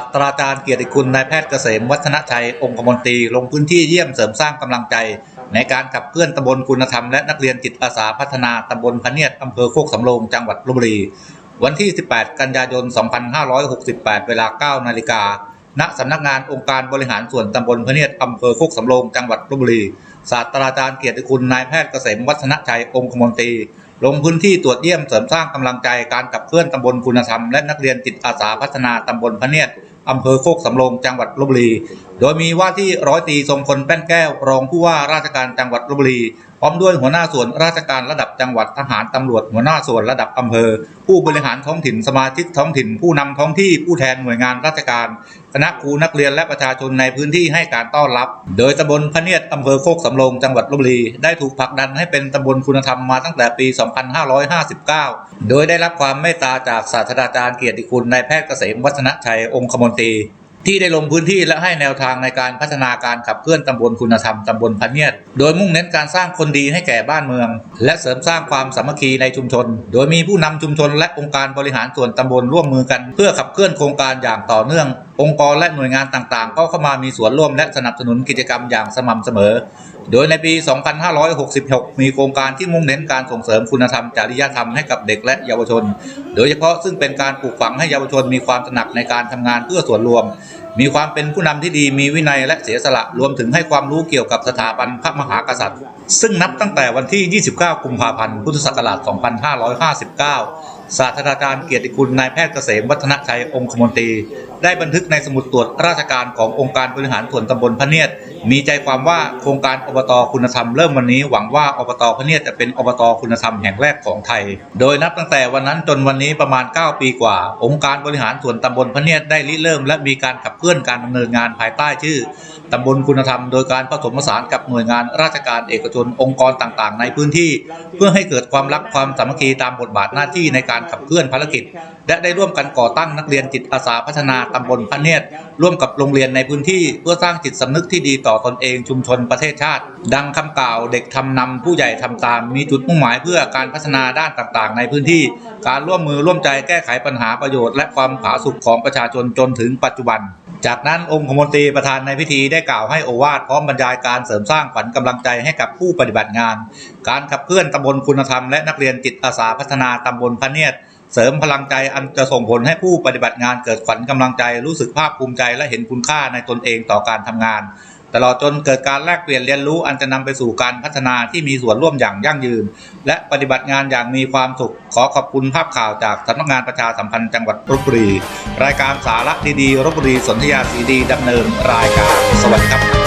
สตราจารย์เกียรติคุณนายแพทย์เกษมวัฒนชัยองคมนตรีลงพื้นที่เยี่ยมเสริมสร้างกำลังใจ ในการขับเคลื่อนตำบลคุณธรรมและนักเรียนจิตอาสาพัฒนาตำบลพะเนียดอำเภอโคกสำโรงจังหวัดลบบุรี วันที่ 18 กันยายน 2568 เวลา 9 นาฬิกาณสำนักงานองค์การบริหารส่วนตำบลพะเนียดอำเภอโคกสำโรงจังหวัดลบบุรีศาสตราจารย์เกียรติคุณนายแพทย์เกษมวัฒนชัยองคมนตรีลงพื้นที่ตรวจเยี่ยมเสริมสร้างกำลังใจการขับเคลื่อนตำบลคุณธรรมและนักเรียนจิตอาสาพัฒนาตำบลพะเนียด อำเภอโคกสำโรงจังหวัดลบบุรี โดยมีว่าที่ร้อยตรีทรงพลแป้นแก้วรองผู้ว่าราชการจังหวัดลบบุรี พร้อมด้วยหัวหน้าส่วนราชการระดับจังหวัดทหารตำรวจหัวหน้าส่วนระดับอำเภอ ผู้บริหารท้องถิ่นสมาชิกท้องถิ่น ผู้นำท้องที่ผู้แทนหน่วยงานราชการ คณะครูนักเรียนและประชาชนในพื้นที่ให้การต้อนรับ โดยตำบลพะเนียดอำเภอโคกสำโรงจังหวัดลบบุรีได้ถูกผลักดันให้เป็นตำบลคุณธรรมมาตั้งแต่ปี 2559 โดยได้รับความเมตตาจากศาสตราจารย์เกียรติคุณนายแพทย์เกษมวัฒนชัยองคมนตรี ที่ได้ลงพื้นที่และให้แนวทางในการพัฒนาการขับเคลื่อนตำบลคุณธรรมตำบลพันเนียด โดยมุ่งเน้นการสร้างคนดีให้แก่บ้านเมือง และเสริมสร้างความสามัคคีในชุมชน โดยมีผู้นำชุมชนและองค์การบริหารส่วนตำบลร่วมมือกัน เพื่อขับเคลื่อนโครงการอย่างต่อเนื่อง องค์กรและหน่วยงานต่างๆ ก็เข้ามามีส่วนร่วมและสนับสนุนกิจกรรมอย่างสม่ำเสมอ โดยในปี 2566 มีโครงการที่มุ่งเน้นการส่งเสริมคุณธรรมจริยธรรมให้กับเด็กและเยาวชน โดยเฉพาะซึ่งเป็นการปลูกฝังให้เยาวชนมีความตระหนักในการทำงานเพื่อส่วนรวม มีความเป็นผู้นำที่ดีมีวินัยและเสียสละรวมถึงให้ความรู้เกี่ยวกับสถาบันพระมหากษัตริย์ ซึ่งนับตั้งแต่วันที่ 29 กุมภาพันธ์ พุทธศักราช 2559 ศาสตราจารย์เกียรติคุณนายแพทย์เกษมวัฒนชัยองคมนตรี ได้บันทึกในสมุดตรวจราชการขององค์การบริหารส่วนตำบลพระเนียดมีใจความว่าโครงการอบตคุณธรรมเริ่มวันนี้หวังว่าอบตพะเนียดจะเป็นอบตคุณธรรมแห่งแรกของไทย โดยนับตั้งแต่วันนั้นจนวันนี้ประมาณ 9 ปีกว่า องค์การบริหารส่วนตำบลพะเนียดได้ริเริ่ม และมีการขับเคลื่อนการดำเนินงานภายใต้ชื่อตำบลคุณธรรมโดยการผสมผสานกับหน่วยงานราชการเอกชนองค์กรต่างๆ ในพื้นที่ เพื่อให้เกิดความรักความสามัคคีตามบทบาทหน้าที่ในการขับเคลื่อนภารกิจ และได้ร่วมกันก่อตั้งนักเรียนจิตอาสาพัฒนาตำบลพระเนียดร่วมกับโรงเรียนในพื้นที่ เพื่อสร้างจิตสำนึกที่ดีต่อตนเองชุมชนประเทศชาติ ดังคำกล่าวเด็กทำนำผู้ใหญ่ทำตาม มีจุดมุ่งหมายเพื่อการพัฒนาด้านต่างๆ ในพื้นที่ การร่วมมือร่วมใจแก้ไขปัญหาประโยชน์และความผาสุกของประชาชนจนถึงปัจจุบัน จากนั้นองคมนตรีประธานในพิธีได้กล่าวให้โอวาทพร้อมบรรยายการเสริมสร้างขวัญกำลังใจให้กับผู้ปฏิบัติงาน การขับเคลื่อนตำบลคุณธรรมและนักเรียนจิตอาสาพัฒนาตำบลพระเนียดเสริมพลังใจอันจะส่งผลให้ผู้ปฏิบัติงานเกิดขวัญกำลังใจรู้สึกภาคภูมิใจและเห็นคุณค่าในตนเองต่อการทำงาน ตลอดจนเกิดการแลกเปลี่ยนเรียนรู้อันจะนำไปสู่การพัฒนาที่มีส่วนร่วมอย่างยั่งยืน และปฏิบัติงานอย่างมีความสุข ขอขอบคุณภาพข่าวจากสำนักงานประชาสัมพันธ์จังหวัดรบบุรี รายการสาระดีๆรบบุรีสนธยาสีดีดำเนินรายการ สวัสดีครับ